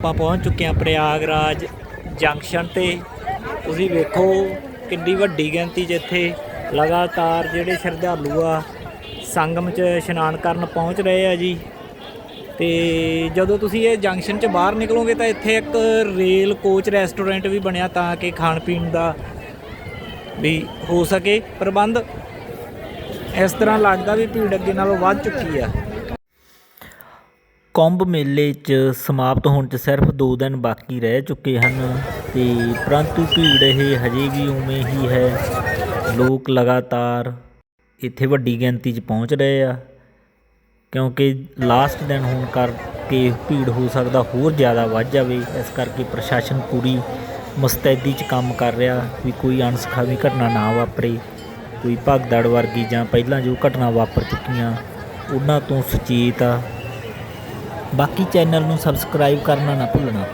ਆਪਾਂ ਪਹੁੰਚ ਚੁੱਕੇ ਹਾਂ ਪ੍ਰਯਾਗਰਾਜ ਜੰਕਸ਼ਨ ਤੇ। ਤੁਸੀਂ ਵੇਖੋ ਕਿੰਨੀ ਵੱਡੀ ਗਿਣਤੀ 'ਚ ਇੱਥੇ ਲਗਾਤਾਰ ਜਿਹੜੇ ਸ਼ਰਧਾਲੂ ਆ, ਸੰਗਮ 'ਚ ਇਸ਼ਨਾਨ ਕਰਨ ਪਹੁੰਚ ਰਹੇ ਆ ਜੀ। ਤੇ ਜਦੋਂ ਤੁਸੀਂ ਇਹ ਜੰਕਸ਼ਨ 'ਚ ਬਾਹਰ ਨਿਕਲੋਗੇ ਤਾਂ ਇੱਥੇ ਇੱਕ ਰੇਲ ਕੋਚ ਰੈਸਟੋਰੈਂਟ ਵੀ ਬਣਿਆ ਤਾਂ ਕਿ ਖਾਣ ਪੀਣ ਦਾ ਵੀ ਹੋ ਸਕੇ। ਪ੍ਰਬੰਧ ਇਸ ਤਰ੍ਹਾਂ ਲੱਗਦਾ ਵੀ ਭੀੜ ਅੱਗੇ ਨਾਲੋਂ ਵੱਧ ਚੁੱਕੀ ਆ। ਕੁੰਭ ਮੇਲੇ 'ਚ ਸਮਾਪਤ ਹੋਣ 'ਚ ਸਿਰਫ 2 ਦਿਨ ਬਾਕੀ ਰਹਿ ਚੁੱਕੇ ਹਨ ਅਤੇ ਪਰੰਤੂ ਭੀੜ ਇਹ ਹਜੇ ਵੀ ਉਵੇਂ ਹੀ ਹੈ। ਲੋਕ ਲਗਾਤਾਰ ਇੱਥੇ ਵੱਡੀ ਗਿਣਤੀ 'ਚ ਪਹੁੰਚ ਰਹੇ ਆ, ਕਿਉਂਕਿ ਲਾਸਟ ਦਿਨ ਹੋਣ ਕਰਕੇ ਭੀੜ ਹੋ ਸਕਦਾ ਹੋਰ ਜ਼ਿਆਦਾ ਵੱਧ ਜਾਵੇ। ਇਸ ਕਰਕੇ ਪ੍ਰਸ਼ਾਸਨ ਪੂਰੀ ਮੁਸਤੈਦੀ 'ਚ ਕੰਮ ਕਰ ਰਿਹਾ ਵੀ ਕੋਈ ਅਣਸਖਾਵੀ ਘਟਨਾ ਨਾ ਵਾਪਰੇ। ਕੋਈ ਭਗਦੜ ਵਰਗੀ ਜਾਂ ਪਹਿਲਾਂ ਜੋ ਘਟਨਾ ਵਾਪਰ ਚੁੱਕੀਆਂ, ਉਹਨਾਂ ਤੋਂ ਸੁਚੇਤ ਆ। ਬਾਕੀ ਚੈਨਲ ਨੂੰ ਸਬਸਕ੍ਰਾਈਬ ਕਰਨਾ ਨਾ ਭੁੱਲਣਾ।